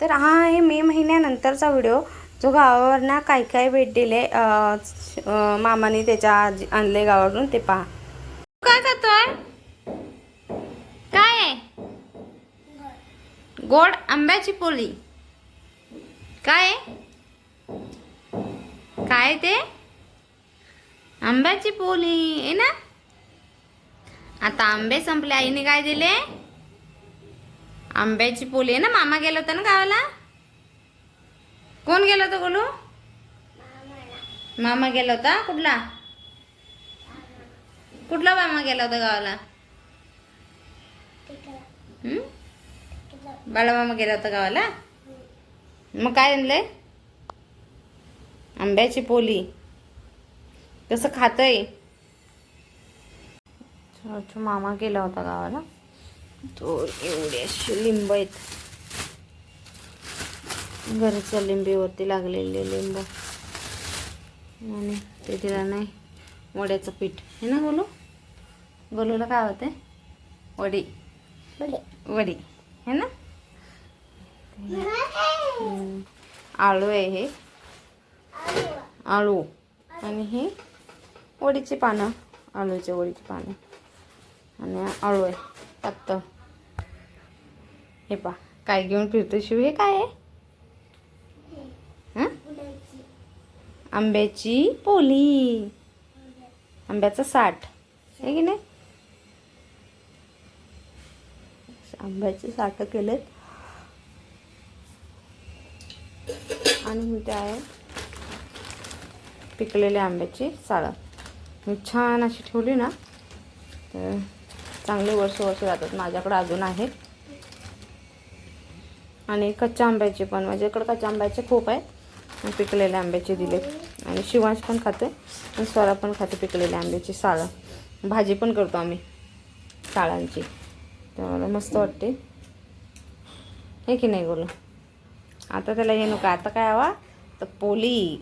तर हा आहे मे महिन्यानंतरचा व्हिडिओ. जो गावावरनं काय काय भेट दिले मामाने त्याच्या आजी आणले गावावरून ते पहा. काय खातोय? काय आहे? गोड आंब्याची पोळी. काय आहे? काय ते? आंब्याची पोळी आहे ना? आता आंबे संपले. आईने काय दिले? आंब्याची पोली आहे ना? मामा गेला होता ना गावाला? कोण गेला होता गोलू मामा गेला होता? कुठला? कुठला मामा गेला होता गावाला? बाळा मामा गेला होता गावाला? मग काय आणलंय? आंब्याची पोली. कसं खातय? अच्छा, मामा गेला होता गावाला. तो एवढे असे लिंब आहेत. घरच्या लिंबीवरती लागलेले लिंब. आणि ते तिला नाही. वड्याचं पीठ. हे ना गोलू गोलूला काय होते वडी. वडी. है ना. आळू आहे हे. आळू. आणि हे वडीची पानं. आळूच्या वडीची पानं. आणि आळू आहे पातळ. हे पा काय घेऊन फिरतो शिव हे काय आहे? आंब्याची पोली. आंब्याचं साठ. आहे की नाही? आंब्याचे साठ केलेत. आणि मी ते आहे पिकलेल्या आंब्याची साळं. मी छान अशी ठेवली ना तर चांगले वर्ष वर्ष जातात. माझ्याकडे अजून आहेत आणि कच्च्या आंब्याचे पण. म्हणजे माझ्याकडे कच्च्या आंब्याचे खूप आहेत. पिकलेल्या आंब्याचे दिलेत आणि शिवांश पण खाते आणि स्वरा पण खाते पिकलेल्या आंब्याची साळं. भाजी पण करतो आम्ही. साळांची. तर मला मस्त वाटते. हे की नाही बोला? आता त्याला हे का आता काय हवा? तर पोली